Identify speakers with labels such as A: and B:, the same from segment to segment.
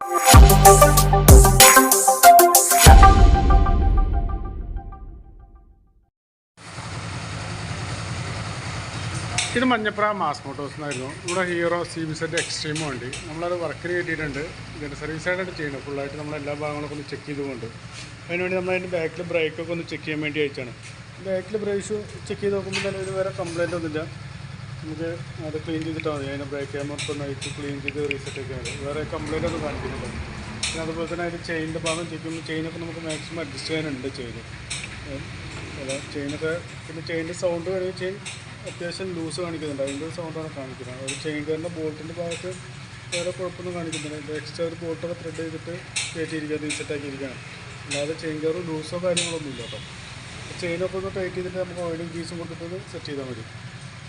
A: ഇത് Manjapra mass Motors എന്നായിരുന്നു. ഇവിടെ Hero C B Z Xtreme വണ്ടി നമ്മളത് വർക്കിന് കിട്ടിയിട്ടുണ്ട്. ഇതിന്റെ സർവീസ് ആയിട്ട് ചെയ്യുന്നത്. ഫുള്ളായിട്ട് നമ്മൾ എല്ലാ ഭാഗങ്ങളൊക്കെ ഒന്ന് ചെക്ക് ചെയ്തുകൊണ്ട്. അതിനുവേണ്ടി നമ്മൾ അതിന്റെ ബാക്കിൽ ബ്രേക്കൊക്കെ ഒന്ന് ചെക്ക് ചെയ്യാൻ വേണ്ടി അയച്ചാണ് ബാക്കിൽ ബ്രേക്ക് ചെക്ക് ചെയ്ത് നോക്കുമ്പോൾ തന്നെ ഇത് വേറെ കംപ്ലൈന്റ് ഒന്നുമില്ല. നമുക്ക് അത് ക്ലീൻ ചെയ്തിട്ടാൽ മതി. അതിന്റെ ബ്രേക്ക് ക്യാമറ നൈറ്റ് ക്ലീൻ ചെയ്ത് റീസെറ്റ് ഒക്കെ ആണ് വേറെ കംപ്ലൈന്റ് ഒന്നും കാണിക്കുന്നില്ല. പിന്നെ അതുപോലെ തന്നെ അതിന്റെ ചെയിനിന്റെ ഭാഗം ചെയ്യുമ്പോൾ ചെയിനൊക്കെ നമുക്ക് മാക്സിമം അഡ്ജസ്റ്റ് ചെയ്യാനുണ്ട് ചെയിൻ അല്ല ചെയിനൊക്കെ പിന്നെ ചെയിനിന്റെ സൗണ്ട് വേണമെങ്കിൽ ചെയിൻ അത്യാവശ്യം ലൂസ് കാണിക്കുന്നുണ്ട്. അതിന്റെ ഒരു സൗണ്ടാണ് കാണിക്കുന്നത്. ഒരു ചെയിൻ കയറിന്റെ ബോൾട്ടിന്റെ ഭാഗത്ത് വേറെ കുഴപ്പമൊന്നും കാണിക്കുന്നില്ല. എക്സ്ട്രാ ഒരു ബോൾട്ടൊക്കെ ത്രെഡ് ചെയ്തിട്ട് കയറ്റിയിരിക്കുക റീസെറ്റ് ആക്കിയിരിക്കുകയാണ് അല്ലാതെ ചെയിൻ കയർ ലൂസോ കാര്യങ്ങളൊന്നും ഇല്ല കേട്ടോ. ചെയിനൊക്കെ ഒന്ന് ടൈറ്റ് ചെയ്തിട്ട് നമുക്ക് ഓയിലും ഗീസും കൊടുത്തിട്ട് സെറ്റ് ചെയ്താൽ മതി.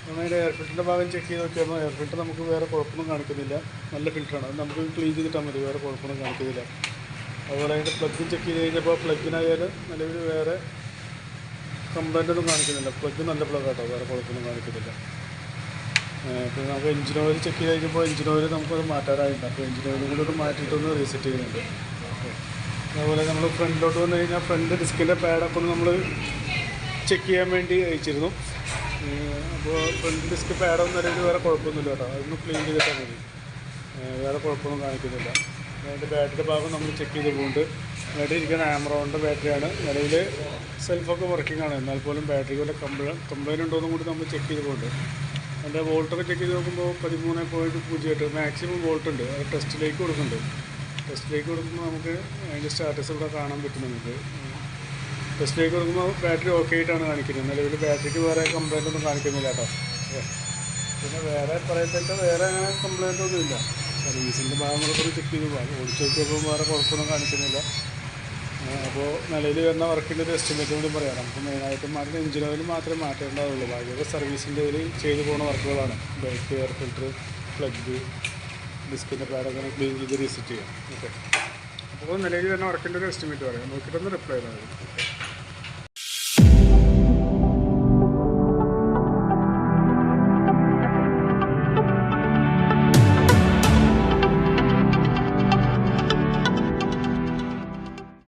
A: അതിന്റെ എയർ ഫിൽറ്ററിന്റെ ഭാഗം ചെക്ക് ചെയ്ത് നോക്കിയായിരുന്നു എയർ ഫിൽറ്റർ നമുക്ക് വേറെ കുഴപ്പമൊന്നും കാണിക്കുന്നില്ല. നല്ല ഫിൽറ്ററാണ് നമുക്ക് ക്ലീൻ ചെയ്തിട്ടാൽ മതി. വേറെ കുഴപ്പമൊന്നും കാണിക്കുന്നില്ല. അതുപോലെ അതിന്റെ പ്ലഗ് ചെക്ക് ചെയ്ത് കഴിഞ്ഞപ്പോൾ പ്ലഗിനായാലും നിലവിൽ വേറെ കംപ്ലൈന്റ് ഒന്നും കാണിക്കുന്നില്ല. പ്ലഗ് നല്ല പ്ലഗ് ആട്ടോ. വേറെ കുഴപ്പമൊന്നും കാണിക്കുന്നില്ല. പിന്നെ നമുക്ക് എഞ്ചിൻ ഓയിൽ ചെക്ക് ചെയ്ത് കഴിഞ്ഞപ്പോൾ എഞ്ചിൻ ഓയിൽ നമുക്കത് മാറ്റാറായിട്ടുണ്ട്. അപ്പോൾ എഞ്ചിൻ ഓയിലും കൂടി ഒന്ന് മാറ്റിയിട്ടൊന്ന് റീസെറ്റ് ചെയ്യുന്നുണ്ട്. അതുപോലെ നമ്മൾ ഫ്രണ്ടിലോട്ട് വന്നു കഴിഞ്ഞാൽ ഫ്രണ്ട് ഡിസ്കിന്റെ പാഡൊക്കെ ഒന്ന് നമ്മൾ ചെക്ക് ചെയ്യാൻ വേണ്ടി അയച്ചിരുന്നു. അപ്പോൾ ഫ്രണ്ട് ഡിസ്ക് പാഡൊന്നും നിലവിൽ വേറെ കുഴപ്പമൊന്നുമില്ല കേട്ടോ. അതൊന്ന് ക്ലീൻ ചെയ്തിട്ടാൽ മതി. വേറെ കുഴപ്പമൊന്നും കാണിക്കുന്നില്ല. അതിന്റെ ബാറ്ററി ഭാഗം നമ്മൾ ചെക്ക് ചെയ്ത് പോകുന്നുണ്ട്. ബാറ്ററി ഇരിക്കുന്ന ആമറോണിന്റെ ബാറ്ററിയാണ് നിലവിൽ സെൽഫൊക്കെ വർക്കിംഗ് ആണ്. എന്നാൽ പോലും ബാറ്ററി വല്ല കംപ്ലൈൻ കംപ്ലൈന്റ് ഉണ്ടോ എന്നും കൂടി നമ്മൾ ചെക്ക് ചെയ്ത് പോകുന്നുണ്ട്. അതിന്റെ വോൾട്ടൊക്കെ ചെക്ക് ചെയ്ത് നോക്കുമ്പോൾ പതിമൂന്ന് പോയിന്റ് പൂജ്യം എട്ട് മാക്സിമം വോൾട്ട് ഉണ്ട്. അത് ടെസ്റ്റിലേക്ക് കൊടുക്കുന്നുണ്ട്. ടെസ്റ്റിലേക്ക് കൊടുക്കുമ്പോൾ നമുക്ക് അതിന്റെ സ്റ്റാറ്റസ് ഇവിടെ കാണാൻ പറ്റും നമുക്ക് ടെസ്റ്റിലേക്ക് കൊടുക്കുമ്പോൾ ബാറ്ററി ഓക്കെ ആയിട്ടാണ് കാണിക്കുന്നത് നിലവിൽ ബാറ്ററിക്ക് വേറെ കംപ്ലൈന്റ് ഒന്നും കാണിക്കുന്നില്ല കേട്ടോ. പിന്നെ വേറെ പറയത്തക്ക വേറെ അങ്ങനെ കംപ്ലൈന്റ് ഒന്നും ഇല്ല സർവീസിന്റെ ഭാഗങ്ങളൊക്കെ ഒന്ന് ചെക്ക് ചെയ്ത്. പോകാം ഓടിച്ചു നോക്കിയപ്പോൾ വേറെ കുഴപ്പമൊന്നും കാണിക്കുന്നില്ല. അപ്പോൾ നിലയിൽ വരുന്ന വർക്കിന്റെ ഒരു എസ്റ്റിമേറ്റ് കൂടി പറയാം. നമുക്ക് മെയിനായിട്ട് മാറ്റുന്ന എഞ്ചിൻ ഓയിൽ മാത്രമേ മാറ്റേണ്ടതുള്ളൂ ബാക്കിയൊക്കെ സർവീസിന്റെ ഇതിൽ ചെയ്തു പോകുന്ന വർക്കുകളാണ്. ബൈക്ക് എയർ ഫിൽറ്റർ പ്ലഗ് ഡിസ്കിന്റെ അങ്ങനെ ക്ലീൻ ചെയ്ത് റീസെറ്റ് ചെയ്യാം. ഓക്കെ അപ്പോൾ നിലയിൽ വരുന്ന വർക്കിന്റെ ഒരു എസ്റ്റിമേറ്റ് പറയാം. നോക്കിയിട്ടൊന്ന് റിപ്ലൈ ചെയ്താൽ മതി.